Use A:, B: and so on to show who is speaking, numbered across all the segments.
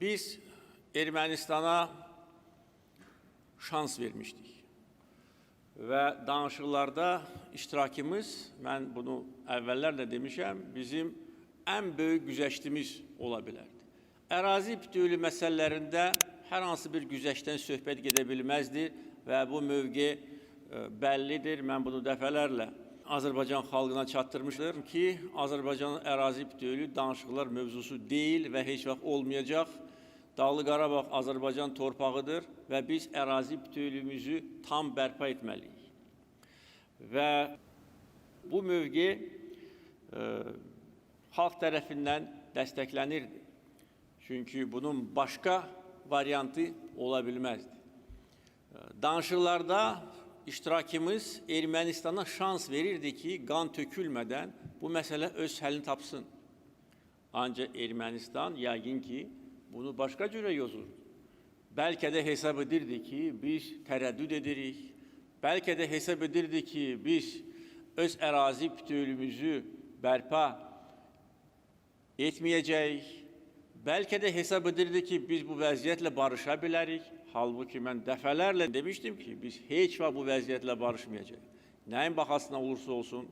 A: Biz Ermənistana şans vermişdik. Və danışıqlarda iştirakımız, mən bunu əvvəllər də bizim ən böyük güzəştimiz ola bilərdi. Ərazi bütövlüyü məsələlərində hər hansı bir güzəştdən söhbət gedə bilməzdi və bu mövqe e, bəllidir. Mən bunu dəfələrlə Azərbaycan xalqına çatdırmışdım ki, Azərbaycanın ərazi bütövlüyü danışıqlar mövzusu deyil və heç vaxt olmayacaq. Dağlı Qarabağ Azərbaycan torpağıdır və biz ərazi bütövlüyümüzü tam bərpa etməliyik. Və bu mövqe e, xalq tərəfindən dəstəklənirdi. Çünki bunun başqa variantı ola bilməzdi. E, Danışıqlarda iştirakımız Ermənistana şans verirdi ki, qan tökülmədən bu məsələ öz həllini tapsın. Ancaq Ermənistan yəqin ki, bunu başqa cürə yozurdu. Bəlkə də hesab edirdi ki, biz tərəddüd edirik. Bəlkə də hesab edirdi ki, biz öz ərazi bütövlüyümüzü bərpa etməyəcəyik. Bəlkə də hesab edirdi ki, biz bu vəziyyətlə barışa bilərik. Halbuki mən dəfələrlə demişdim ki, biz heç vaxt bu vəziyyətlə barışmayacağıq. Nəyin baxasına olursa olsun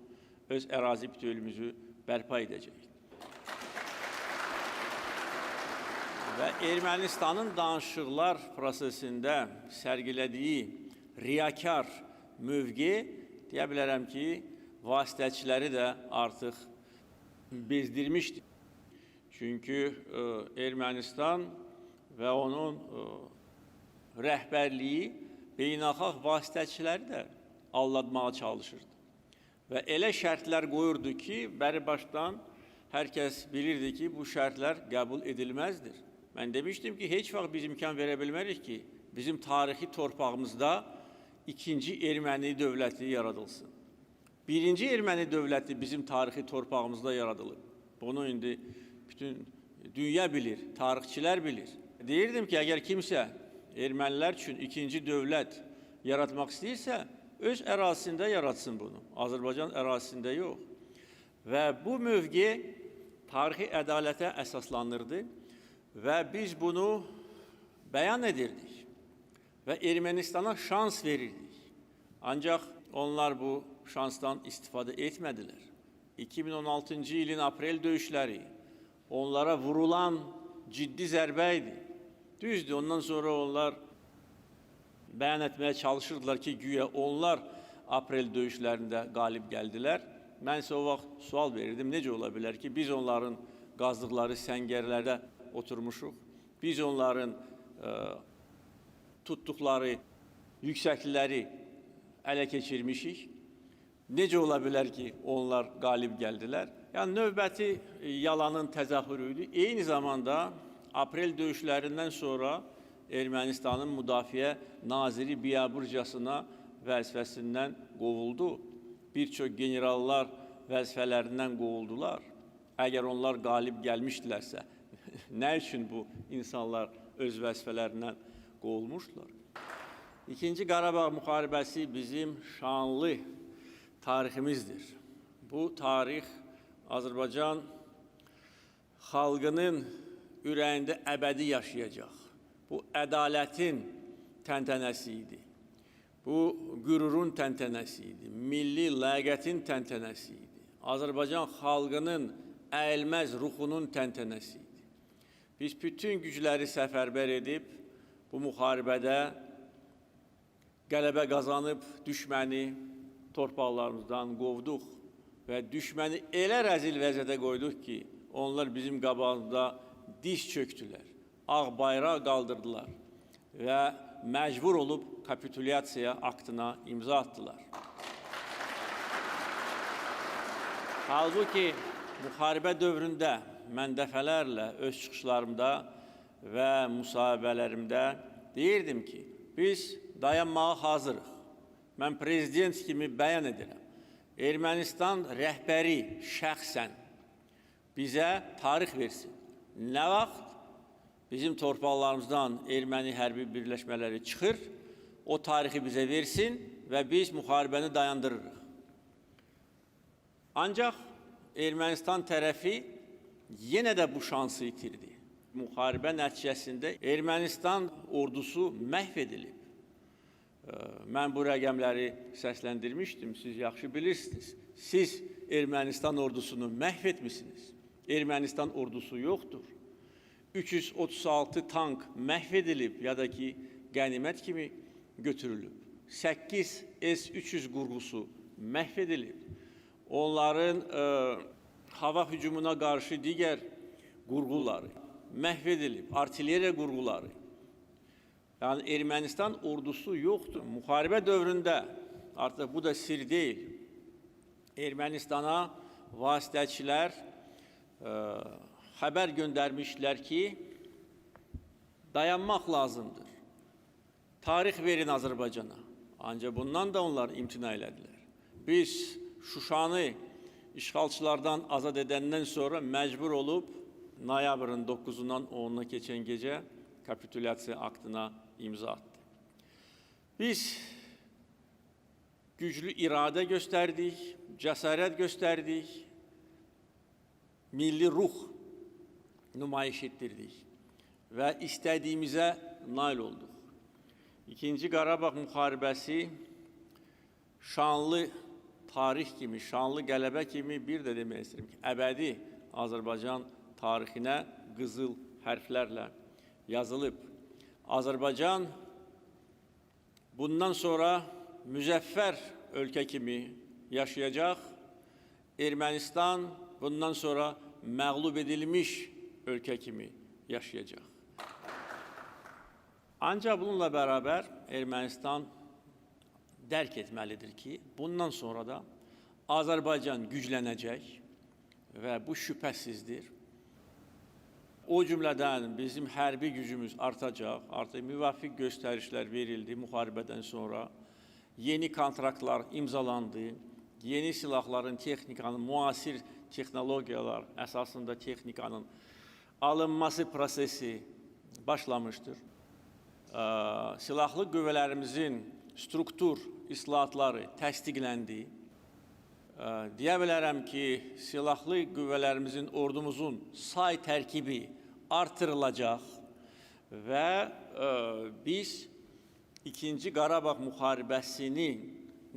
A: öz ərazi bütövlüyümüzü bərpa edəcəyik. Və Ermənistanın danışıqlar prosesində sərgilədiyi riyakar mövqe deyə bilərəm ki, vasitəçiləri də artıq bezdirmişdi. Çünki e, Ermənistan və onun e, rəhbərliyi beynəlxalq vasitəçiləri də aldatmağa çalışırdı. Və elə şərtlər qoyurdu ki, bəri başdan hər kəs bilirdi ki, bu şərtlər qəbul edilməzdir. Mən demişdim ki, heç vaxt biz imkan verə bilmərik ki, bizim tarixi torpağımızda ikinci erməni dövləti yaradılsın. Birinci erməni dövləti bizim tarixi torpağımızda yaradılıb. Bunu indi bütün dünya bilir, tarixçilər bilir. Deyirdim ki, əgər kimsə ermənilər üçün ikinci dövlət yaratmaq istəyirsə, öz ərazisində yaratsın bunu. Azərbaycan ərazisində yox. Və bu mövqe tarixi ədalətə əsaslanırdı və biz bunu bəyan edirdik və Ermənistana şans verirdik. Ancaq onlar bu şansdan istifadə etmədilər. 2016-cı ilin aprel döyüşləri onlara vurulan ciddi zərbə idi. Düzdür, ondan sonra onlar bəyan etməyə çalışırdılar ki, güya onlar aprel döyüşlərində qalib gəldilər. Mən isə o vaxt sual verirdim, necə ola bilər ki, biz onların qazdıqları səngərlərdə oturmuşuq. Biz onların e, tutduqları yüksəklikləri ələ keçirmişik. Necə ola bilər ki, onlar qalib gəldilər? Yəni növbəti e, yalanın təzahürü idi. Eyni zamanda aprel döyüşlərindən sonra Ermənistanın müdafiə naziri biabırcasına vəzifəsindən qovuldu. Bir çox generallar vəzifələrindən qovuldular. Əgər onlar qalib gəlmişdilərsə, nə üçün bu insanlar öz vəzifələrindən qovulmuşdular? İkinci Qarabağ müharibəsi bizim şanlı tariximizdir. Bu tarix Azərbaycan xalqının ürəyində əbədi yaşayacaq. Bu ədalətin təntənəsi idi. Bu qürurun təntənəsi idi. Milli ləyaqətin təntənəsi idi. Azərbaycan xalqının əyilməz ruhunun təntənəsi idi. Biz bütün gücləri səfərbər edib bu müharibədə qələbə qazanıb düşməni torpaqlarımızdan qovduq və düşməni elə rəzil vəziyyətə qoyduq ki, onlar bizim qabağımızda diz çöktülər, ağ bayraq qaldırdılar və məcbur olub kapitulyasiya aktına imza atdılar. Halbuki müharibə dövründə mən dəfələrlə öz çıxışlarımda və müsahibələrimdə deyirdim ki, biz dayanmağa hazırıq. Mən prezident kimi bəyan edirəm. Ermənistan rəhbəri şəxsən bizə tarix versin. Nə vaxt bizim torpaqlarımızdan erməni hərbi birləşmələri çıxır, o tarixi bizə versin və biz müharibəni dayandırırıq. Ancaq Ermənistan tərəfi yenə də bu şansı itirdi. müharibə nəticəsində Ermənistan ordusu məhv edilib. Ee, Mən bu rəqəmləri səsləndirmişdim, siz yaxşı bilirsiniz. Siz Ermənistan ordusunu məhv etmisiniz. Ermənistan ordusu yoxdur. 336 tank məhv edilib ya da ki qənimət kimi götürülüb. 8 S-300 qurğusu məhv edilib. Onların e, hava hücumuna qarşı digər qurğuları məhv. Artilleriya qurğuları. Yəni Ermənistan ordusu yoxdur. Müharibə dövründə artıq bu da sir deyil. Ermənistana vasitəçilər e, xəbər göndərmişlər ki, dayanmaq lazımdır. Tarix verin Azərbaycana. Ancaq bundan da onlar imtina elədilər. Biz Şuşanı işğalçılardan azad edəndən sonra məcbur olub noyabrın 9-undan 10-una keçən gecə kapitulyasiya aktına imza atdı. Biz güclü iradə göstərdik, cəsarət göstərdik, milli ruh nümayiş etdirdik və istədiyimizə nail olduq. İkinci Qarabağ müharibəsi şanlı tarix kimi, şanlı qələbə kimi bir də demək istəyirəm ki, əbədi Azərbaycan tarixinə qızıl hərflərlə yazılıb. Azərbaycan bundan sonra müzəffər ölkə kimi yaşayacaq. Ermənistan bundan sonra məğlub edilmiş ölkə kimi yaşayacaq. Ancaq bununla bərabər Ermənistan dərk etməlidir ki, bundan sonra da Azərbaycan güclənəcək və bu şübhəsizdir. O cümlədən bizim hərbi gücümüz artacaq. Artıq müvafiq göstərişlər verildi müharibədən sonra. Yeni kontraktlar imzalandı. Yeni silahların, texnikanın, müasir texnologiyalar əsasında texnikanın alınması prosesi başlamışdır. Silahlı qüvvələrimizin struktur islahatları təsdiqləndi. Deyə bilərəm ki, silahlı qüvvələrimizin, ordumuzun say tərkibi artırılacaq və biz ikinci Qarabağ müharibəsinin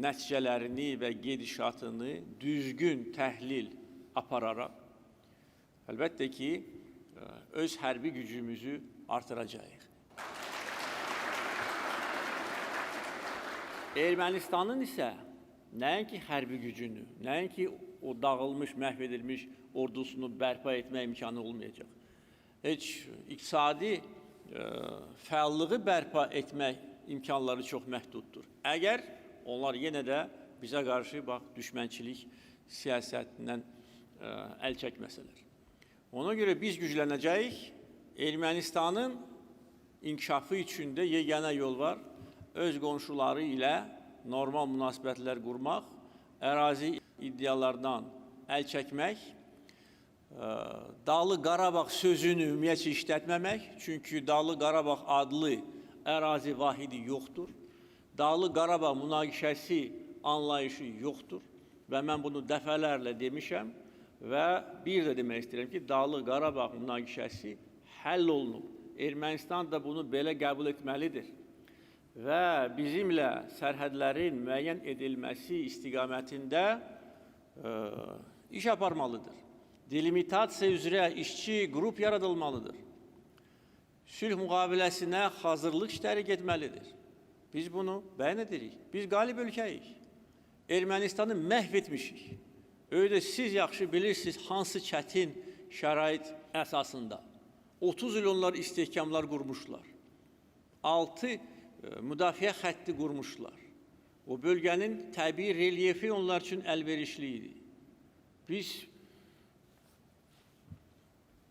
A: nəticələrini və gedişatını düzgün təhlil apararaq əlbəttə ki, öz hərbi gücümüzü artıracağıq. Ermənistanın isə nəinki hərbi gücünü, nəinki o dağılmış, məhv edilmiş ordusunu bərpa etmə imkanı olmayacaq. Heç iqtisadi ə, fəallığı bərpa etmək imkanları çox məhduddur. Əgər onlar yenə də bizə qarşı bax düşmənçilik siyasətindən ə, əl çəkməsələr. Ona görə biz güclənəcəyik. Ermənistanın inkişafı üçün də yeganə yol var. Öz qonşuları ilə normal münasibətlər qurmaq, ərazi iddialardan əl çəkmək, ə, Dağlı Qarabağ sözünü ümumiyyətcə işlətməmək, çünki Dağlı Qarabağ adlı ərazi vahidi yoxdur. Dağlı Qarabağ münaqişəsi anlayışı yoxdur və mən bunu dəfələrlə demişəm və bir də demək istəyirəm ki, Dağlı Qarabağ münaqişəsi həll olunub. Ermənistan da bunu belə qəbul etməlidir və bizimlə sərhədlərin müəyyən edilməsi istiqamətində ə, iş aparmalıdır. Delimitasiya üzrə işçi qrup yaradılmalıdır. Sülh müqaviləsinə hazırlıq işləri getməlidir. Biz bunu bəyan edirik. Biz qalib ölkəyik. Ermənistanı məhv etmişik. Öyle də siz yaxşı bilirsiniz hansı çətin şərait əsasında. 30 il onlar istehkamlar qurmuşlar. 6 e, müdafiə xətti qurmuşlar. O bölgənin təbii relyefi onlar üçün əlverişli idi. Biz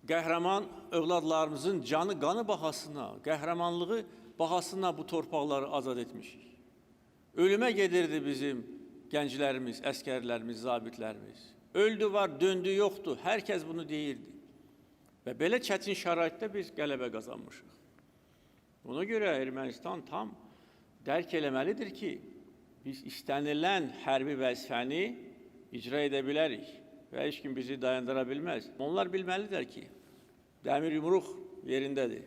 A: qəhrəman övladlarımızın canı qanı bahasına, qəhrəmanlığı bahasına bu torpaqları azad etmişik. Ölümə gedirdi bizim gənclərimiz, əskərlərimiz, zabitlərimiz. Öldü var, döndü yoxdur. Hər kəs bunu deyirdi. Və belə çətin şəraitdə biz qələbə qazanmışıq. Ona görə Ermənistan tam dərk ki, biz istənilən hərbi vəzifəni icra edə bilərik və kim bizi dayandıra bilməz. Onlar bilməlidirlər ki, dəmir yumruq yerindədir.